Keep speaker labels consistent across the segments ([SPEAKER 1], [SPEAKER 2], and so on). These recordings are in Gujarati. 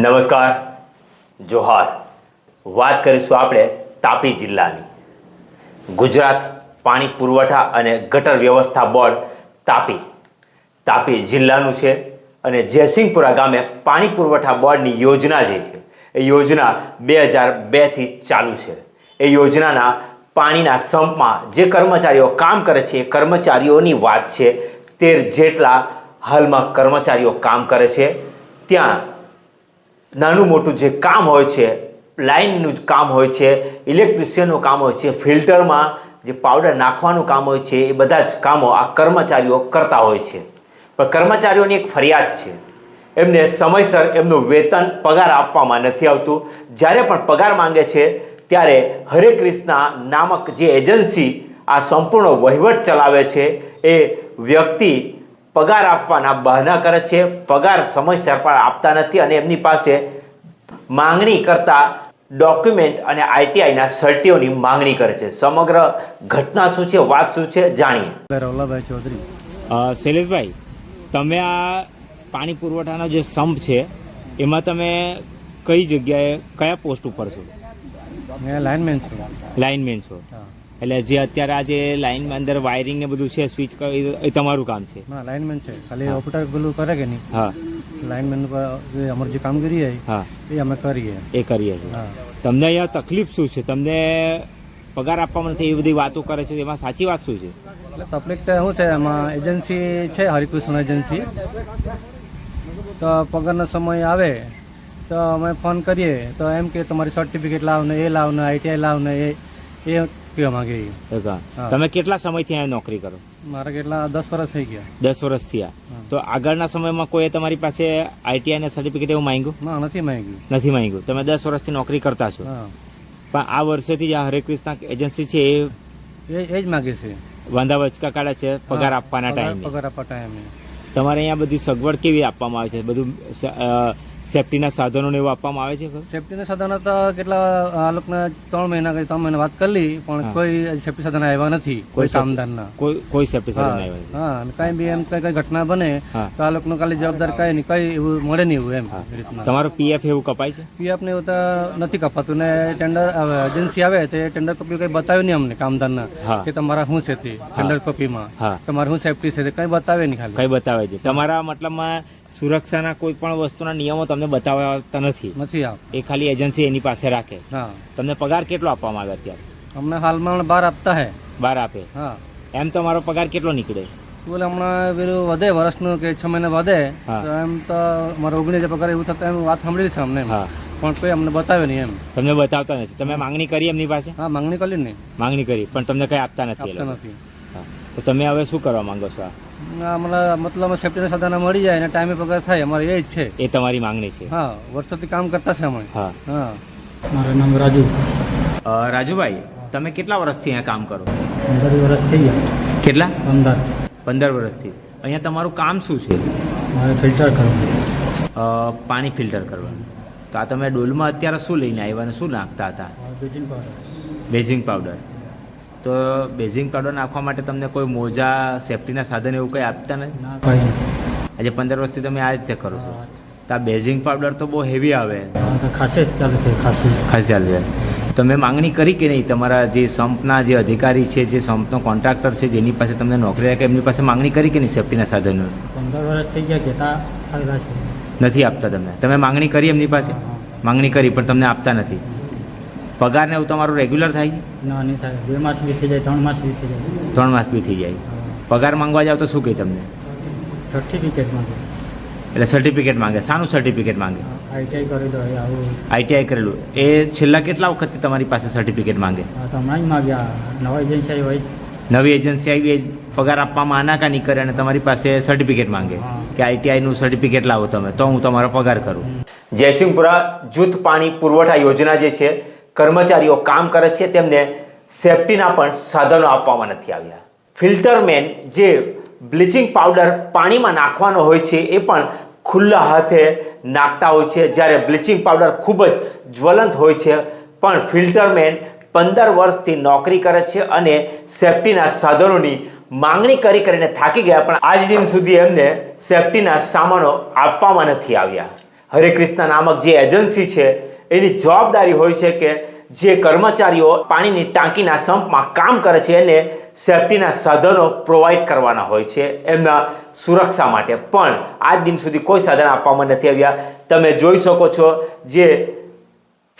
[SPEAKER 1] નમસ્કાર. જોહાર. વાત કરીશું આપણે તાપી જિલ્લાની. ગુજરાત પાણી પુરવઠા અને ગટર વ્યવસ્થા બોર્ડ તાપી. તાપી જિલ્લાનું છે અને જયસિંહપુરા ગામે પાણી પુરવઠા બોર્ડની યોજના જે છે, એ યોજના બે હજાર બેથી ચાલુ છે. એ યોજનાના પાણીના સંપમાં જે કર્મચારીઓ કામ કરે છે, એ કર્મચારીઓની વાત છે, તેર જેટલા હાલમાં કર્મચારીઓ કામ કરે છે. ત્યાં નાનું મોટું જે કામ હોય છે લાઇનનું જ કામ હોય છે, ઇલેક્ટ્રિશિયનનું કામ હોય છે, ફિલ્ટરમાં જે પાવડર નાખવાનું કામ હોય છે, એ બધા જ કામો આ કર્મચારીઓ કરતા હોય છે. પણ કર્મચારીઓની એક ફરિયાદ છે. એમને સમયસર એમનું વેતન પગાર આપવામાં નથી આવતું. જ્યારે પણ પગાર માંગે છે, ત્યારે હરે કૃષ્ણ નામક જે એજન્સી આ સંપૂર્ણ વહીવટ ચલાવે છે, એ વ્યક્તિ પગાર આપવાના બહાના કરે છે પગાર સમયસર પણ આપતા નથી અને એમની પાસે માંગણી કરતા ડોક્યુમેન્ટ અને આઈટીઆઈના સર્ટીઓની માંગણી કરે છે. સમગ્ર ઘટના શું છે વાત શું છે જાણીએ.
[SPEAKER 2] રવલાભાઈ ચૌધરી.
[SPEAKER 1] શૈલેષભાઈ તમે આ પાણી પુરવઠાનો જે સંપ છે એમાં તમે કઈ જગ્યાએ કયા પોસ્ટ ઉપર છો?
[SPEAKER 2] મેં લાઇનમેન છું.
[SPEAKER 1] લાઇનમેન છો.
[SPEAKER 2] હા.
[SPEAKER 1] એટલે જે અત્યારે આ જે લાઇનમાં અંદર વાયરિંગ ને બધું છે સ્વિચ એ તમારું કામ છે.
[SPEAKER 2] હા લાઇનમેન છે. ખાલી. ઓપરેટર પેલું કરે કે નહીં?
[SPEAKER 1] હા.
[SPEAKER 2] લાઇનમેન પર અમારું જે કામગીરી હોય
[SPEAKER 1] હા.
[SPEAKER 2] એ અમે કરીએ.
[SPEAKER 1] એ કરીએ છીએ.
[SPEAKER 2] હા.
[SPEAKER 1] તમને અહીંયા તકલીફ શું છે? તમને પગાર આપવામાં નથી એ બધી વાતો કરે છે એમાં સાચી વાત શું છે?
[SPEAKER 2] એટલે તકલીફ તો શું છે એમાં એજન્સી છે હરિકૃષ્ણ એજન્સી તો પગારનો સમય આવે તો અમે ફોન કરીએ તો એમ કે તમારી સર્ટિફિકેટ લાવને એ લાવને આઈટીઆઈ લાવ ને એ એ માંગે.
[SPEAKER 1] તમે કેટલા સમયથી અહીંયા નોકરી કરો?
[SPEAKER 2] મારા કેટલા દસ વર્ષ થઈ ગયા.
[SPEAKER 1] દસ વર્ષ થયા. તો આગળના સમયમાં કોઈ તમારી પાસે આઈટીઆઈ ને સર્ટિફિકેટ એવું માંગ્યું?
[SPEAKER 2] ના નથી માંગ્યું.
[SPEAKER 1] નથી માંગ્યું. તમે દસ વર્ષથી નોકરી કરતા છો. પણ આ વર્ષેથી જે આ હરે કૃષ્ણ એજન્સી છે એ
[SPEAKER 2] એ જ માગે છે.
[SPEAKER 1] વાંધા વચકા કાઢે છે પગાર આપવાના ટાઈમ.
[SPEAKER 2] પગાર આપવા ટાઈમે.
[SPEAKER 1] તમારે અહીંયા બધી સગવડ કેવી આપવામાં આવે છે? બધું સેફટીના સાધનો ને એવું આપવામાં આવે છે?
[SPEAKER 2] સેફટીના સાધનો તો કેટલા આ લોકોને ત્રણ મહિના કે ત્રણ મહિના વાત કરી પણ કોઈ સેફટી સાધન આવ્યા નથી કોઈ કામદારના.
[SPEAKER 1] કોઈ કોઈ સેફટી સાધન આવ્યા
[SPEAKER 2] હા અને કાંઈ બી એમ કઈ કઈ ઘટના બને તો આ લોકોનું ખાલી જવાબદાર કઈ નહીં કઈ એવું મળે નહીં એવું એમ.
[SPEAKER 1] તમારું પીએફ એવું કપાય છે?
[SPEAKER 2] પીએફ ને એવું તો નથી કપાતું. ને ટેન્ડર એજન્સી આવે તે ટેન્ડર કોપી કઈ બતાવ્યું નહીં અમને કામદારના કે તમારા શું છે તે ટેન્ડર કોપીમાં તમારે શું સેફટી છે તે કઈ બતાવે નહીં ખાલી.
[SPEAKER 1] કઈ બતાવે છે. તમારા મતલબમાં સુરક્ષાના કોઈ પણ વસ્તુના નિયમો તમને બતાવતા નથી.
[SPEAKER 2] નથી આવ.
[SPEAKER 1] એ ખાલી એજન્સી એની પાસે રાખે.
[SPEAKER 2] હા.
[SPEAKER 1] તમને પગાર કેટલો આપવામાં આવે અત્યારે?
[SPEAKER 2] અમને હાલમાં બાર આપતા હે.
[SPEAKER 1] બાર આપે?
[SPEAKER 2] હા.
[SPEAKER 1] એમ તમારો પગાર કેટલો નીકળે?
[SPEAKER 2] બોલે હમણાં પેલું વધે વર્ષનું કે છ મહિને વધે. તો એમ તો મારો ઓગણીસ પગાર એવું થતું એમ વાત સાંભળી છે અમને
[SPEAKER 1] હા.
[SPEAKER 2] પણ કોઈ અમને બતાવે નહીં એમ.
[SPEAKER 1] તમને બતાવતા નથી. તમે માંગણી કરી એમની પાસે?
[SPEAKER 2] હા માંગણી કરી ને
[SPEAKER 1] માંગણી કરી પણ તમને કઈ આપતા નથી
[SPEAKER 2] આપતા નથી.
[SPEAKER 1] તો તમે હવે શું કરવા માંગો છો? આ?
[SPEAKER 2] ના, અમને મતલબ સેફ્ટીના સાધન મળી જાય અને ટાઈમે પગાર થાય અમારે એ જ છે.
[SPEAKER 1] એ તમારી માંગણી છે?
[SPEAKER 2] હા વર્ષોથી કામ કરતા છે અમે.
[SPEAKER 1] હા.
[SPEAKER 2] હા. મારું નામ રાજુ.
[SPEAKER 1] રાજુભાઈ તમે કેટલા વર્ષથી અહીંયા કામ કરો?
[SPEAKER 2] પંદર વર્ષ થઈ ગયા.
[SPEAKER 1] કેટલા?
[SPEAKER 2] પંદર.
[SPEAKER 1] પંદર વર્ષથી. અહીંયા તમારું કામ શું છે?
[SPEAKER 2] મારે ફિલ્ટર કરવું
[SPEAKER 1] પાણી ફિલ્ટર કરવાનું. તો આ તમે ડોલમાં અત્યારે શું લઈને આવ્યા અને શું નાખતા હતા? Baking powder. તો બેઝિંગ પાવડર નાખવા માટે તમને કોઈ મોજા સેફટીના સાધન એવું કંઈ આપતા નથી આજે પંદર વર્ષથી તમે આ રીતે કરો છો. તો આ બેઝિંગ પાવડર તો બહુ હેવી આવે.
[SPEAKER 2] ખાસે ચાલે છે ખાસી.
[SPEAKER 1] ખાસી ચાલે છે. તમે માંગણી કરી કે નહીં? તમારા જે સંપના જે અધિકારી છે જે સંપનો કોન્ટ્રાક્ટર છે જેની પાસે તમને નોકરી રાખે એમની પાસે માંગણી કરી કે નહીં સેફટીના સાધનો?
[SPEAKER 2] પંદર વર્ષ થઈ ગયા કહેતા
[SPEAKER 1] નથી આપતા તમને. તમે માંગણી કરી એમની પાસે? માંગણી કરી પણ તમને આપતા નથી. પગાર ને એવું તમારું રેગ્યુલર થાય? છે?
[SPEAKER 2] ના નહીં થાય. બે માસ બી થઈ જાય ત્રણ માસ બી થઈ જાય.
[SPEAKER 1] ત્રણ માસ બી થઈ જાય. પગાર માંગવા જાવ તો શું કહે તમને?
[SPEAKER 2] સર્ટિફિકેટ માંગે.
[SPEAKER 1] એટલે સર્ટિફિકેટ માંગે. શાનું સર્ટિફિકેટ માંગે?
[SPEAKER 2] આઈટીઆઈ કરેલું હોય આવું.
[SPEAKER 1] આઈટીઆઈ કરેલું. એ છેલ્લા કેટલા વખતથી તમારી પાસે સર્ટિફિકેટ માંગે?
[SPEAKER 2] હા હમણાં જ માગ્યા નવા એજન્સી આવી હોય.
[SPEAKER 1] નવી એજન્સી આવી એ પગાર આપવામાં આનાકાની કરે અને તમારી પાસે સર્ટિફિકેટ માંગે કે આઈટીઆઈનું સર્ટિફિકેટ લાવો તમે તો હું તમારો પગાર કરું. જયસિંહપુરા જૂથ પાણી પુરવઠા યોજના જે છે કર્મચારીઓ કામ કરે છે, તેમને સેફટીના પણ સાધનો આપવામાં નથી આવ્યા. ફિલ્ટરમેન જે બ્લીચિંગ પાવડર પાણીમાં નાખવાનો હોય છે, એ પણ ખુલ્લા હાથે નાખતા હોય છે. જ્યારે બ્લીચિંગ પાવડર ખૂબ જ જ્વલંત હોય છે, પણ ફિલ્ટરમેન પંદર વર્ષથી નોકરી કરે છે અને સેફટીના સાધનોની માંગણી કરી કરીને થાકી ગયા, પણ આજ દિન સુધી એમને સેફટીના સામાનો આપવામાં નથી આવ્યા. હરે કૃષ્ણ નામક જે એજન્સી છે એની જવાબદારી હોય છે કે જે કર્મચારીઓ પાણીની ટાંકીના સંપમાં કામ કરે છે એને સેફટીના સાધનો પ્રોવાઈડ કરવાના હોય છે એમના સુરક્ષા માટે. પણ આજ દિન સુધી કોઈ સાધન આપવામાં નથી આવ્યા. તમે જોઈ શકો છો જે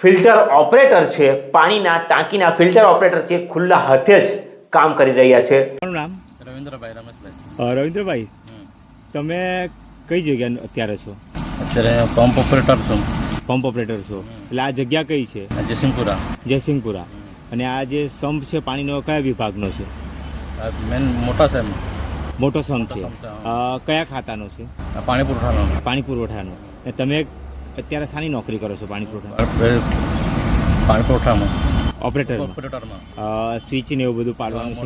[SPEAKER 1] ફિલ્ટર ઓપરેટર છે પાણીના ટાંકીના ફિલ્ટર ઓપરેટર છે ખુલ્લા હાથે જ કામ કરી રહ્યા છે.
[SPEAKER 3] નામ?
[SPEAKER 4] રવિન્દ્રભાઈ રમેશભાઈ.
[SPEAKER 3] રવિન્દ્રભાઈ તમે કઈ જગ્યા અત્યારે છો?
[SPEAKER 4] અત્યારે પંપ ઓપરેટર છું.
[SPEAKER 3] પંપ ઓપરેટર છો. એટલે આ જગ્યા કઈ છે?
[SPEAKER 4] જયસિંહપુરા.
[SPEAKER 3] જયસિંહપુરા. અને આ જે સંપ છે પાણીનો કયા વિભાગનો છે?
[SPEAKER 4] મેન મોટા
[SPEAKER 3] સંપ છે.
[SPEAKER 4] મોટો સંપ છે,
[SPEAKER 3] કયા ખાતાનો છે?
[SPEAKER 4] પાણી પુરવઠાનો.
[SPEAKER 3] પાણી પુરવઠાનો. તમે અત્યારે સાની નોકરી કરો છો પાણી પુરવઠા
[SPEAKER 4] પાણી પુરવઠામાં.
[SPEAKER 3] ઓપરેટરમાં સ્વિચ ને એવું બધું પાડવાનું છે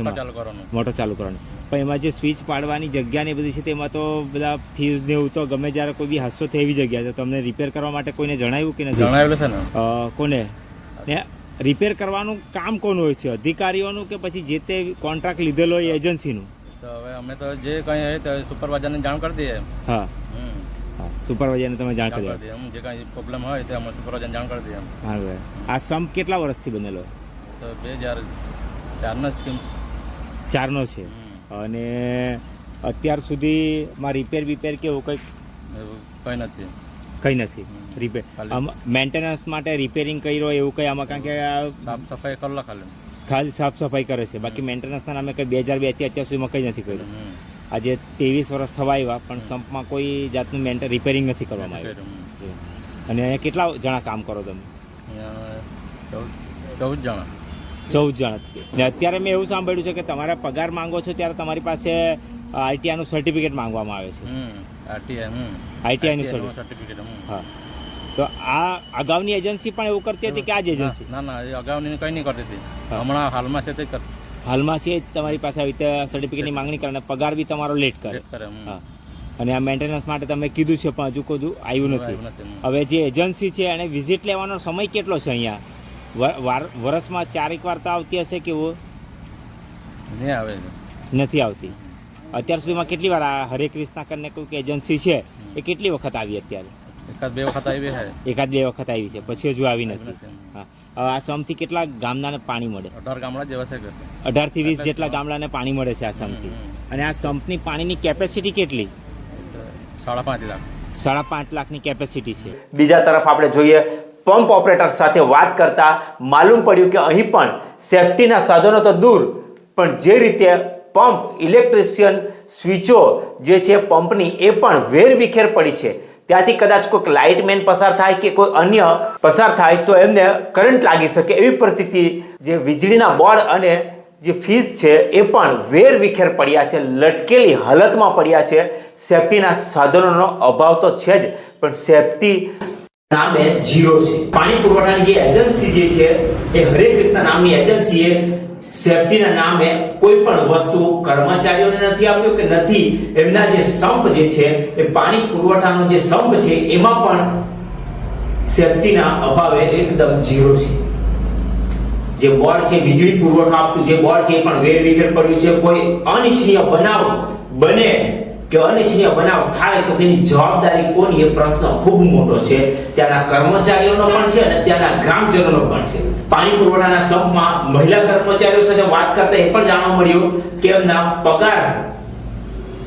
[SPEAKER 4] મોટર ચાલુ કરવાનું.
[SPEAKER 3] પણ એમાં જે સ્વિચ પાડવાની જગ્યા ને બધી છે તેમાં તો બધા ફ્યુઝ ને એવું તો ગમે જ્યારે કોઈ બી હાદસો થાય એવી જગ્યા છે. તમને રિપેર કરવા માટે કોઈને જણાવ્યું કે નથી?
[SPEAKER 4] જણાવેલું છે ને?
[SPEAKER 3] કોને? ને રિપેર કરવાનું કામ કોનું હોય છે? અધિકારીઓનું કે પછી જે તે કોન્ટ્રાક્ટ લીધેલો હોય એજન્સીનું
[SPEAKER 4] તો હવે અમે તો જે કંઈ હોય તો સુપરવાઇઝરને જાણ કરી દઈએ.
[SPEAKER 3] હા. સુપરવાઇઝરને તમે જાણ કરી
[SPEAKER 4] કરી હું જે કાંઈ પ્રોબ્લેમ હોય તો અમે સુપરવાઇઝરને જાણ કરી દઈએ
[SPEAKER 3] હા ભાઈ આ સંપ કેટલા વર્ષથી બનેલો?
[SPEAKER 4] તો બે હજાર ચારનો સ્કીમ
[SPEAKER 3] ચારનો છે. અને અત્યાર સુધીમાં રિપેર બિપેર કે એવું કંઈક?
[SPEAKER 4] કંઈ નથી.
[SPEAKER 3] કંઈ નથી. રિપેર મેન્ટેનન્સ માટે રિપેરિંગ કર્યો એવું કંઈ આમાં કારણ કે
[SPEAKER 4] સાફ સફાઈ કરો ખાલી.
[SPEAKER 3] ખાલી સાફ સફાઈ કરે છે. બાકી મેન્ટેનન્સના નામે કંઈ બે હજાર બે અત્યાર સુધીમાં કંઈ નથી કર્યું. આજે ત્રેવીસ વર્ષ થવા આવ્યા પણ સંપમાં કોઈ જાતનું મેન્ટલ રિપેરિંગ નથી કરવામાં આવ્યું. અને અહીંયા કેટલા જણા કામ કરો તમે?
[SPEAKER 4] ચૌદ જણા.
[SPEAKER 3] ચૌદ જણા. ને અત્યારે મેં એવું સાંભળ્યું છે કે તમારે પગાર માંગો છો ત્યારે તમારી પાસે આઈટીઆઈનું સર્ટિફિકેટ માંગવામાં આવે છે.
[SPEAKER 4] આઈટીઆઈનું સર્ટિફિકેટ
[SPEAKER 3] હા. તો આ અગાઉની એજન્સી પણ એવું કરતી હતી કે આ જ એજન્સી
[SPEAKER 4] ના ના એ અગાઉની કંઈ નહીં કરતી હતી. હમણાં હાલમાં છે તે
[SPEAKER 3] હાલમાં છે તમારી પાસે આવી રીતે સર્ટિફિકેટની માંગણી કરે અને પગાર બી તમારો લેટ કરે. હા. અને આ મેન્ટેનન્સ માટે તમે કીધું છે પણ હજુ કોઈ આવ્યું નથી. હવે જે એજન્સી છે એને વિઝિટ લેવાનો સમય કેટલો છે અહીંયા? વર્ષમાં ચારેક વાર તો આવતી હશે કે
[SPEAKER 4] આવે
[SPEAKER 3] નથી આવતી. અત્યાર સુધીમાં કેટલી વાર આ હરે કૃષ્ણા કરીને કોઈક એજન્સી છે એ કેટલી વખત આવી અત્યારે?
[SPEAKER 4] એકાદ બે વખત આવી છે
[SPEAKER 3] એકાદ બે વખત આવી છે પછી હજુ આવી નથી, હા. હવે આ સમથી કેટલા ગામડાને પાણી મળે?
[SPEAKER 4] અઢાર ગામડા જેવા છે
[SPEAKER 3] અઢારથી વીસ જેટલા ગામડાને પાણી મળે છે આ સમથી અને આ સંપની પાણીની કેપેસિટી કેટલી?
[SPEAKER 4] સાડા પાંચ લાખ.
[SPEAKER 3] સાડા પાંચ લાખની કેપેસિટી છે.
[SPEAKER 1] બીજા તરફ આપણે જોઈએ પંપ ઓપરેટર સાથે વાત કરતા માલુમ પડ્યું કે અહીં પણ સેફટીના સાધનો તો દૂર પણ જે રીતે પંપ ઇલેક્ટ્રિશિયન સ્વિચો જે છે પંપની એ પણ વેરવિખેર પડી છે. ત્યાંથી કદાચ કોઈક લાઇટમેન પસાર થાય કે કોઈ અન્ય પસાર થાય તો એમને કરંટ લાગી શકે એવી પરિસ્થિતિ જે વીજળીના બોર્ડ અને જે ફીસ છે એ પણ વેર વિખેર પડ્યા છે, લટકેલી હાલતમાં પડ્યા છે. સેફટીના સાધનોનો અભાવ તો છે જ, પણ સેફટી નામે જીરો છે. પાણી પુરવઠાની જે એજન્સી જે છે, એ હરે કૃષ્ણ નામની એજન્સીએ સેફટીના નામે કોઈ પણ વસ્તુ કર્મચારીઓને નથી આપ્યો કે નથી, એમના જે સંપ જે છે, એ પાણી પુરવઠાનો જે સંપ છે, એમાં પણ સેફટીના અભાવે એકદમ ઝીરો છે. જે બોર્ડ છે, વીજળી પુરવઠો આપતું જે બોર્ડ છે, એ પણ વેરવિખેર પડ્યું છે. કોઈ અનિચ્છનીય બનાવ બને કે અનિચ્છનીય બનાવ થાય તો તેની જવાબદારી કોની એ પ્રશ્ન ખૂબ મોટો છે. ત્યાંના કર્મચારીઓનો પણ છે અને ત્યાંના ગ્રામજનોનો પણ છે. પાણી પુરવઠાના સંપમાં મહિલા કર્મચારીઓ સાથે વાત કરતા એ પણ જાણવા મળ્યું કે એમના પગાર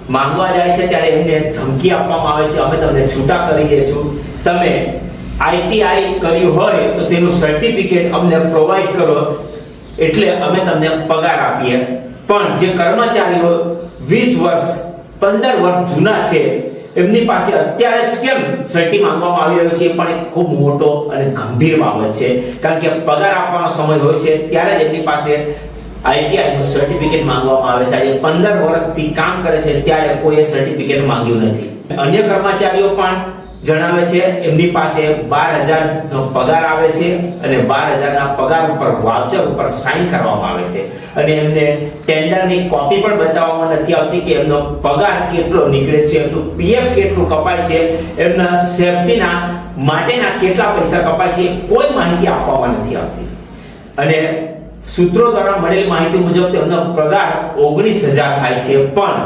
[SPEAKER 1] માંગવા જાય છે ત્યારે એમને ધમકી આપવામાં આવે છે. અમે તમને છૂટા કરી દઈશું. તમે આઈટીઆઈ કર્યું હોય તો તેનું સર્ટિફિકેટ અમને પ્રોવાઈડ કરો. એટલે અમે તમને પગાર આપીએ. પણ જે કર્મચારીઓ 20 વર્ષ 15 વર્ષ જૂના છે. એમની પાસે અત્યારે જ કેમ સર્ટી માંગવામાં આવી રહ્યો છે એ પણ એક ખૂબ મોટો અને ગંભીર બાબત છે. કારણ કે પગાર આપવાનો સમય હોય છે, ત્યારે જ એમની પાસે આઈટીઆઈ નું સર્ટિફિકેટ માંગવામાં આવે છે. આજે પંદર વર્ષથી કામ કરે છે, ત્યારે કોઈએ સર્ટિફિકેટ માંગ્યું નથી. અન્ય કર્મચારીઓ પણ જણાવે છે, એમની પાસે બાર હજાર પગાર આવે છે અને બાર હજારના પગાર ઉપર વાઉચર ઉપર સાઇન કરવામાં આવે છે. અને એમને ટેન્ડરની કોપી પણ બતાવવામાં નથી આવતી કે એમનો પગાર કેટલો નીકળે છે, એમનું પીએફ કેટલું કપાય છે, એમના સેફટીના માટેના કેટલા પૈસા કપાય છે, કોઈ માહિતી આપવામાં નથી આવતી. અને સૂત્રો દ્વારા મળેલી માહિતી મુજબ તેમનો પગાર ઓગણીસ હજાર થાય છે, પણ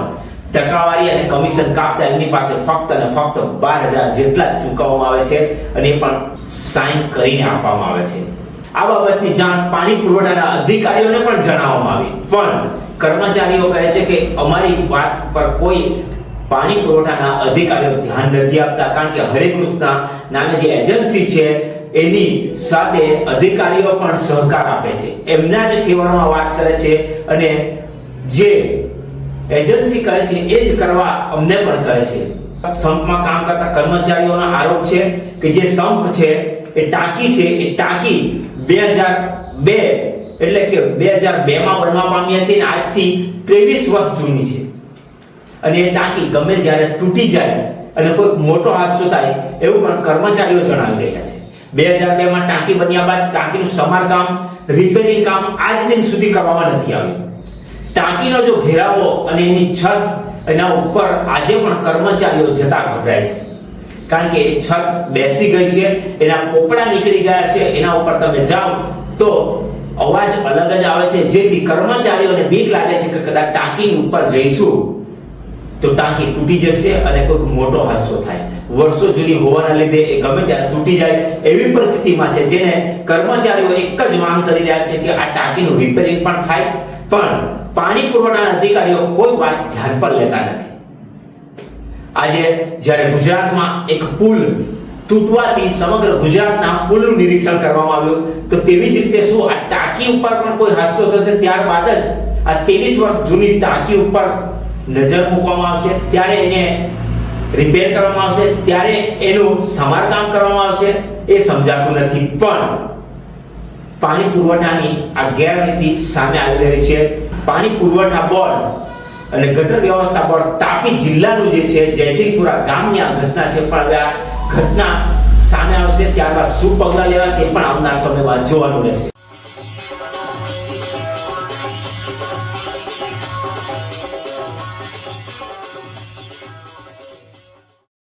[SPEAKER 1] ટકાવારી અને કમિશન કાપતા એમની પાસે ફક્ત અને ફક્ત બાર હજાર જેટલા ચૂકવવામાં આવે છે અને એ પણ સાઇન કરીને આપવામાં આવે છે. આ બાબતની જાણ પાણી પુરવઠાના અધિકારીઓને પણ જણાવવામાં આવી. પણ કર્મચારીઓ કહે છે કે અમારી વાત પર કોઈ પાણી પુરવઠાના અધિકારીઓ ધ્યાન નથી આપતા, કારણ કે હરિકૃષ્ણ નામે જે એજન્સી છે, એની સાથે અધિકારીઓ પણ સહકાર આપે છે. એમના જ ફેવરમાં વાત કરે છે અને જે એજન્સી કહે છે, એ જ કરવા અમને પણ કહે છે. સંપમાં કામ કરતા કર્મચારીઓનો આરોપ છે કે જે સંપ છે, એ ટાંકી છે, એ ટાંકી બે હજાર બે એટલે કે બે હજાર બે માં બનવા પામી હતી અને આજથી ત્રેવીસ વર્ષ જૂની છે. અને એ ટાંકી ગમે જ્યારે તૂટી જાય અને કોઈ મોટો હાદસો થાય, એવું પણ કર્મચારીઓ જણાવી રહ્યા છે. બે હજાર બે માં ટાંકી બન્યા બાદ ટાંકીનું સમારકામ, રિપેરિંગ કામ આજ દિન સુધી કરવામાં નથી આવ્યું. ટાંકીનો જો ઘેરાવો અને એની છત એના ઉપર આજે પણ કર્મચારીઓ જતા ગભરાય છે. કારણ કે એ છત બેસી ગઈ છે, એના પોપડા નીકળી ગયા છે, એના ઉપર તમે જાઓ તો અવાજ અલગ જ આવે છે. જેથી કર્મચારીઓને બીક લાગે છે કે કદાચ ટાંકીની ઉપર જઈશું તો ટાંકી તૂટી જશે અને કોઈક મોટો હાદસો થાય. વર્ષો જૂની હોવાના લીધે એ ગમે ત્યારે તૂટી જાય એવી પરિસ્થિતિમાં છે જેને કર્મચારીઓ એક જ માંગ કરી રહ્યા છે કે આ ટાંકીનું રિપેરિંગ પણ થાય પણ પાણી પુરવઠાના અધિકારીઓ કોઈ વાત ધ્યાન પર લેતા નથી. આજે જ્યારે ગુજરાતમાં એક પુલ તૂટવાથી સમગ્ર ગુજરાતના પુલનું નિરીક્ષણ કરવામાં આવ્યું, તો તેવી જ રીતે શું આ ટાંકી ઉપર પણ કોઈ હાદસો થશે ત્યારબાદ જ આ ત્રેવીસ વર્ષ જૂની ટાંકી ઉપર નજર મૂકવામાં આવશે, ત્યારે એને રિપેર કરવામાં આવશે, ત્યારે એનું સમારકામ કરવામાં આવશે, એ સમજાતું નથી. પણ પાણી પુરવઠાની આ ગેરરીતિ સામે આવી રહી છે. પાણી પુરવઠા બોર્ડ અને ગટર વ્યવસ્થા બોર્ડ તાપી જિલ્લાનું જે છે, જયસિંહપુરા ગામની આ ઘટના છે પણ હવે આ ઘટના સામે આવશે, ત્યારબાદ શું પગલાં લેવાશે પણ આવનાર સમયમાં જોવાનું રહેશે.